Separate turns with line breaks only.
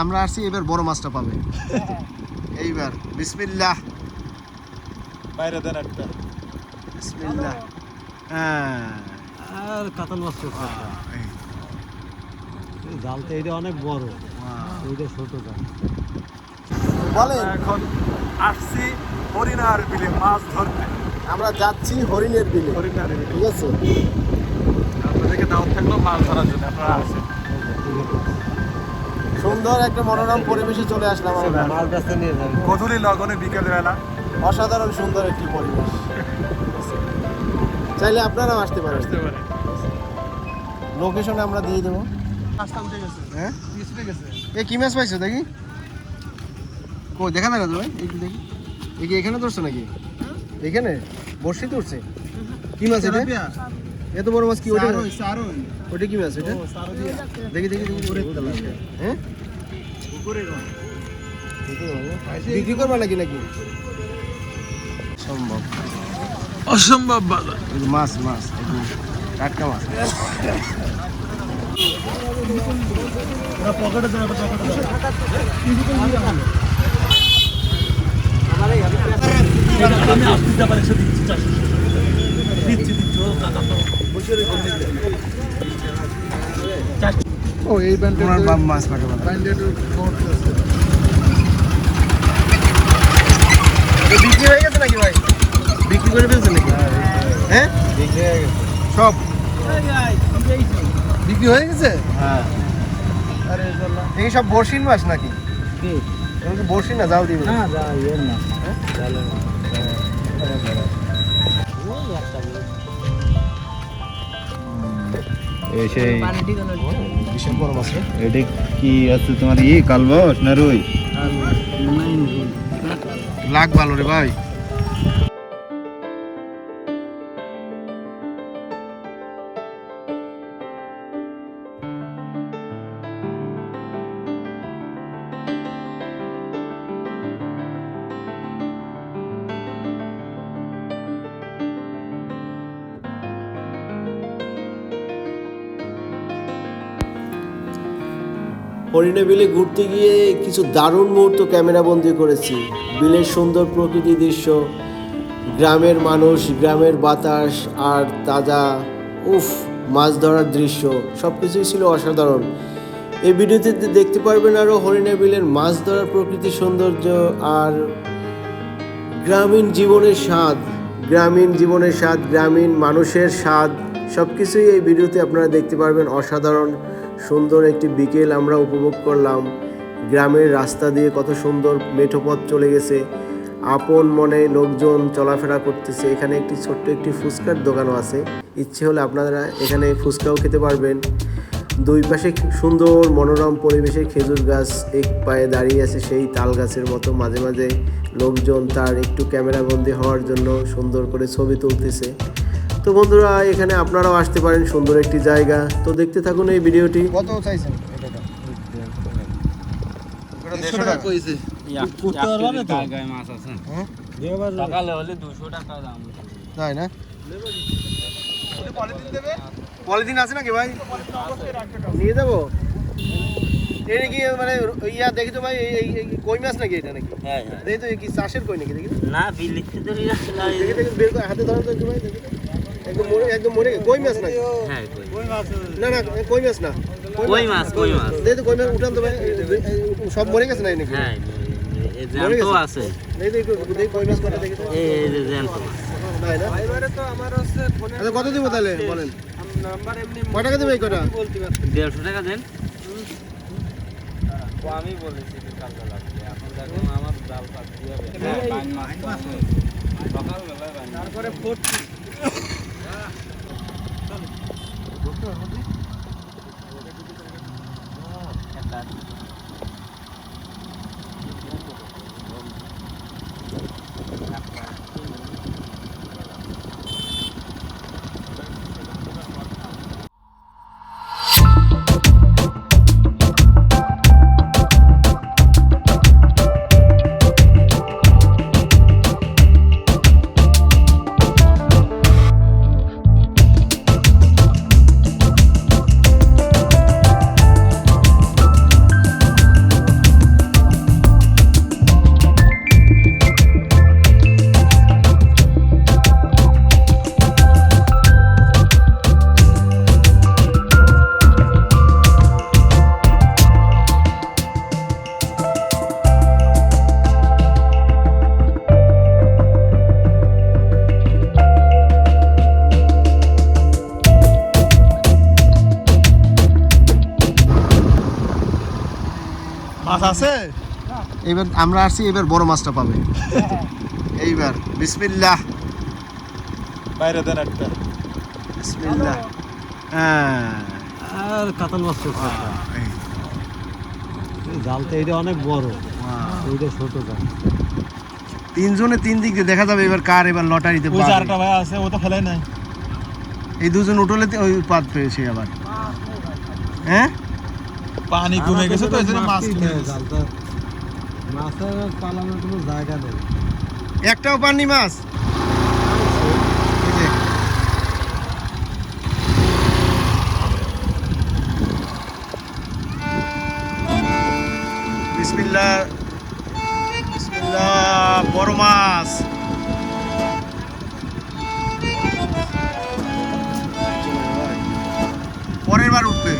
আমরা আসছি এবার বড় মাছটা পাবে। এইবার বিসমিল্লাহ।
বাইরে দেন একটা।
বিসমিল্লাহ। হ্যাঁ।
আর কাতল মাছ করছে
এই,
জালটা এটা অনেক বড়. ওইটা ছোট জাল।
বলেন।
এখন আসছি হরিণার বিলে মাছ ধরতে।
আমরা যাচ্ছি হরিণের বিলে।
হরিণার বিলে।
ঠিক আছে?
আপনাদেরকে দাওয়াত থাকল মাছ ধরার জন্য আপনারা আসেন।
সুন্দর একটা মনোরম পরিবেশে চলে আসলাম আমরা।
গধূলি লগনে বিকেল বেলা
অসাধারণ সুন্দর একটি পরিবেশ। চাইলে আপনারাও আসতে পারেন।
আসতে পারে
লোকেশন আমরা দিয়ে দেবো।
রাস্তা উঠে গেছে।
হ্যাঁ?
গেছে।
এ কি মাছ পাইছো দেখি? কই দেখা না তো ভাই? এই দেখি? এই কি এখানে ধরছো নাকি? এখানে? বর্ষি ধরছে কি মাছ এটা? এত বড় মাছ কি ওটা? ওটা কি মাছ এটা? দেখি দেখি দেখি। হ্যাঁ? বিক্রি করবা নাকি নাকি? সম্ভব
অসম্ভব বাজার।
মাছ মাছ। টাটকা মাছ।
আমি আসতে পারি সে দিচ্ছি চারশো দিচ্ছি দিচ্ছি। ও এই
তোমার বাপ মাছ পাঠে বলা। বিক্রি হয়ে গেছে নাকি ভাই? বিক্রি করে ফেলছে নাকি? হ্যাঁ সব? বিক্রি হয়ে গেছে?
হ্যাঁ।
এই সব বর্ষিন মাছ নাকি? বর্ষি না যাও দিবে
না যা ইয়ে না। জালে না
সেই
বিশাল বড় মাছ
এটা কি আছে তোমার? ই কালবস না রুই?
লাগ ভালো রে ভাই। হরিণে বিলে ঘুরতে গিয়ে কিছু দারুণ মুহূর্ত ক্যামেরা বন্দি করেছি। বিলের সুন্দর প্রকৃতি দৃশ্য, গ্রামের মানুষ, গ্রামের বাতাস আর তাজা, উফ, মাছ ধরার দৃশ্য সব কিছুই ছিল অসাধারণ। এই ভিডিওতে দেখতে পারবেন আরও হরিণে বিলের মাছ ধরার প্রকৃতি সৌন্দর্য আর গ্রামীণ জীবনের স্বাদ, গ্রামীণ জীবনের স্বাদ, গ্রামীণ মানুষের স্বাদ সব কিছুই এই ভিডিওতে আপনারা দেখতে পারবেন অসাধারণ। সুন্দর একটি বিকেল আমরা উপভোগ করলাম। গ্রামের রাস্তা দিয়ে কত সুন্দর মেঠোপথ চলে গেছে। আপন মনে লোকজন চলাফেরা করতেছে। এখানে একটি ছোট্ট একটি ফুচকার দোকানও আছে। ইচ্ছে হলে আপনারা এখানে ফুচকাও খেতে পারবেন। দুই পাশে সুন্দর মনোরম পরিবেশে খেজুর গাছ এক পায়ে দাঁড়িয়ে আছে সেই তাল গাছের মতো। মাঝে মাঝে লোকজন তার একটু ক্যামেরাবন্দি হওয়ার জন্য সুন্দর করে ছবি তুলতেছে। তো বন্ধুরা এখানে আপনারাও আসতে পারেন সুন্দর একটি জায়গা। তো দেখতে থাকুন এই ভিডিওটি। কত চাইছেন? তাই না? পলিথিন আছে নাকি ভাই? নিয়ে যাব? এটা কি মানে ইয়া দেখি তো ভাই এই- কই মাছ নাকি এটা নাকি?
হ্যাঁ হ্যাঁ।
দেখি তো কি চাষের কই নাকি দেখি
না
দেখি দেখি হাতে ধরো তো ভাই দেখি। একদম মরে একদম মরে কই মাছ নাকি?
হ্যাঁ কই
না না কই মাছ না?
কই মাছ কই মাছ?
দেখি তো কই মাছ উঠান তো সব মরে গেছে না এই নাকি?
হ্যাঁ এই জ্যান্ত আছে।
দেখি তো একটু দেখি কই মাছ কটা দেখি
এই এই যে জ্যান্ত
নাই না? আচ্ছা কত দিব তাহলে বলেন? কয় টাকা দেবে এই কটা?
দেড়শো টাকা দেন। আমি বলেছি কালকে লাগবে। এখন দেখো আমার জাল পাত দিয়ে তারপরে Ah, é verdade.
মাছ আছে?
এবার আমরা আসছি এবার বড় মাছটা পাবে। এইবার বিসমিল্লাহ।
বাইরে দেন একটা।
বিসমিল্লাহ। হ্যাঁ।
আর কাতল মাছ
এই।
জালটা এটা অনেক বড়। এইটা ছোট জাল।
তিনজনে তিন দিক দিয়ে দেখা যাবে এবার কার এবার লটারিতে
ওই। চারটা ভাই আছে ও তো ফেলাই নাই।
এই দুজন উঠলে ওই পাত পেয়েছে আবার। হ্যাঁ?
পানি কমে গেছে তো জন্য মাছ কমে গেছে।
মাছের পালানোর কোনো জায়গা নেই।
একটাও পাননি মাছ? বিসমিল্লাহ। বিসমিল্লাহ বড় মাছ। পরের বার উঠবে।